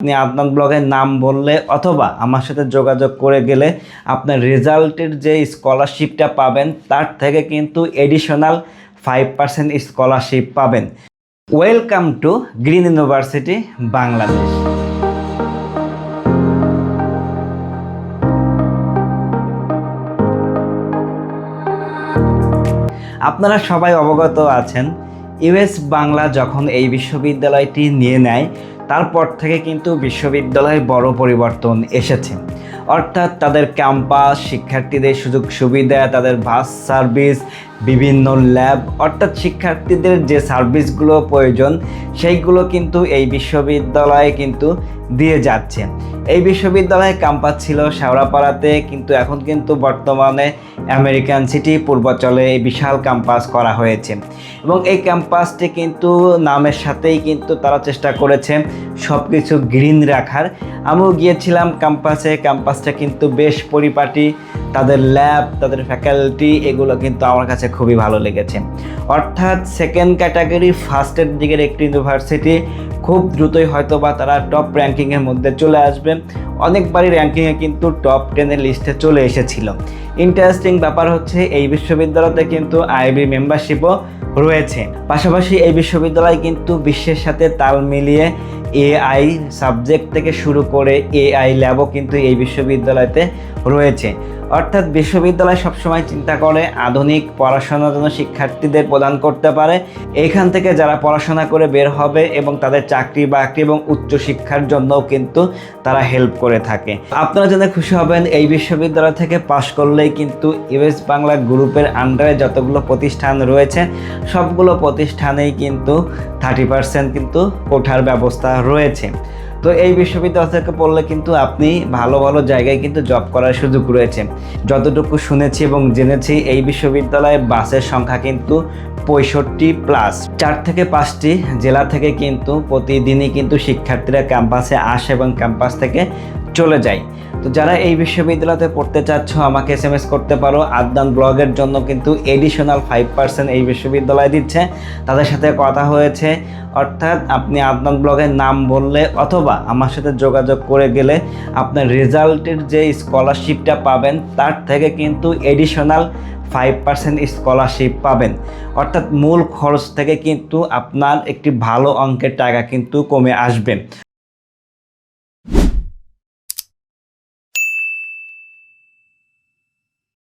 আপনি আদনান ব্লগের নাম বললে অথবা আমার সাথে যোগাযোগ করে গেলে আপনার রেজাল্টের যে স্কলারশিপটা পাবেন, তার থেকে কিন্তু এডিশনাল ফাইভ পার্সেন্ট স্কলারশিপ পাবেন। Welcome to Green University Bangladesh আপনারা সবাই অবগত আছেন ইউএস বাংলা যখন এই বিশ্ববিদ্যালয়টি নিয়ে নেয় তারপর থেকে কিন্তু বিশ্ববিদ্যালয়ে বড় পরিবর্তন এসেছে। অর্থাৎ তাদের ক্যাম্পাস, শিক্ষার্থীদের সুযোগ সুবিধা, তাদের বাস সার্ভিস, বিভিন্ন ল্যাব, অর্থাৎ শিক্ষার্থীদের যে সার্ভিসগুলো প্রয়োজন, সেইগুলো কিন্তু এই বিশ্ববিদ্যালয়ে কিন্তু দিয়ে যাচ্ছে। এই বিশ্ববিদ্যালয়ে ক্যাম্পাস ছিল শেওড়াপাড়াতে, কিন্তু এখন কিন্তু বর্তমানে আমেরিকান সিটি পূর্বাচলে এই বিশাল ক্যাম্পাস করা হয়েছে। এবং এই ক্যাম্পাসটি কিন্তু নামের সাথেই কিন্তু তারা চেষ্টা করেছে সব কিছু গ্রিন রাখার। আমিও গিয়েছিলাম ক্যাম্পাসে ক্যাম্পাসটা কিন্তু বেশ পরিপাটি। তাদের ল্যাব তাদের ফ্যাকাল্টি এগুলো কিন্তু আমার কাছে খুবই ভালো লেগেছে। অর্থাৎ সেকেন্ড ক্যাটাগরি ফার্স্টের দিকের একটি ইউনিভার্সিটি খুব দ্রুতই হয়তো বা তারা টপ র্যাঙ্কিংয়ের মধ্যে চলে আসবে। অনেকবারই র্যাঙ্কিংয়ে কিন্তু টপ টেনের লিস্টে চলে এসেছিল। ইন্টারেস্টিং ব্যাপার হচ্ছে, এই বিশ্ববিদ্যালয়তে কিন্তু আইবি মেম্বারশিপও রয়েছে। পাশাপাশি এই বিশ্ববিদ্যালয় কিন্তু বিশ্বের সাথে তাল মিলিয়ে এআই সাবজেক্ট থেকে শুরু করে এআই ল্যাবও কিন্তু এই বিশ্ববিদ্যালয়তে রয়েছে। অর্থাৎ বিশ্ববিদ্যালয় সবসময় চিন্তা করে আধুনিক পড়াশোনার জন্য শিক্ষার্থীদের প্রদান করতে পারে। এখান থেকে যারা পড়াশোনা করে বের হবে এবং তাদের চাকরি বাকরি এবং উচ্চশিক্ষার জন্যও কিন্তু তারা হেল্প করে থাকে। আপনারা জেনে খুশি হবেন, এই বিশ্ববিদ্যালয় থেকে পাশ করলেই কিন্তু ইউএস বাংলা গ্রুপের আন্ডারে যতগুলো প্রতিষ্ঠান রয়েছে, সবগুলো প্রতিষ্ঠানেই কিন্তু থার্টি পার্সেন্ট কিন্তু কোঠার ব্যবস্থা রয়েছে। তো এই বিশ্ববিদ্যালয় থেকে পড়লে কিন্তু আপনি ভালো ভালো জায়গায় কিন্তু জব করার সুযোগ রয়েছে। যতটুকু শুনেছি এবং জেনেছি, এই বিশ্ববিদ্যালয়ে বাসের সংখ্যা কিন্তু পঁয়ষট্টি প্লাস চার থেকে পাঁচটি জেলা থেকে কিন্তু প্রতিদিনই কিন্তু শিক্ষার্থীরা ক্যাম্পাসে আসে এবং ক্যাম্পাস থেকে চলে যায়। তো যারা এই বিশ্ববিদ্যালয়তে পড়তে চাচ্ছ, আমাকে এস এম এস করতে পারো। আদনান ব্লগের জন্য কিন্তু এডিশনাল ফাইভ পার্সেন্ট এই বিশ্ববিদ্যালয় দিচ্ছে। তাদের সাথে কথা হয়েছে। অর্থাৎ আপনি আদনান ব্লগের নাম বললে অথবা আমার সাথে যোগাযোগ করে গেলে আপনার রেজাল্টের যে স্কলারশিপটা পাবেন, তার থেকে কিন্তু এডিশনাল ফাইভ পার্সেন্ট স্কলারশিপ পাবেন। অর্থাৎ মূল খরচ থেকে কিন্তু আপনার একটি ভালো অঙ্কের টাকা কিন্তু কমে আসবে।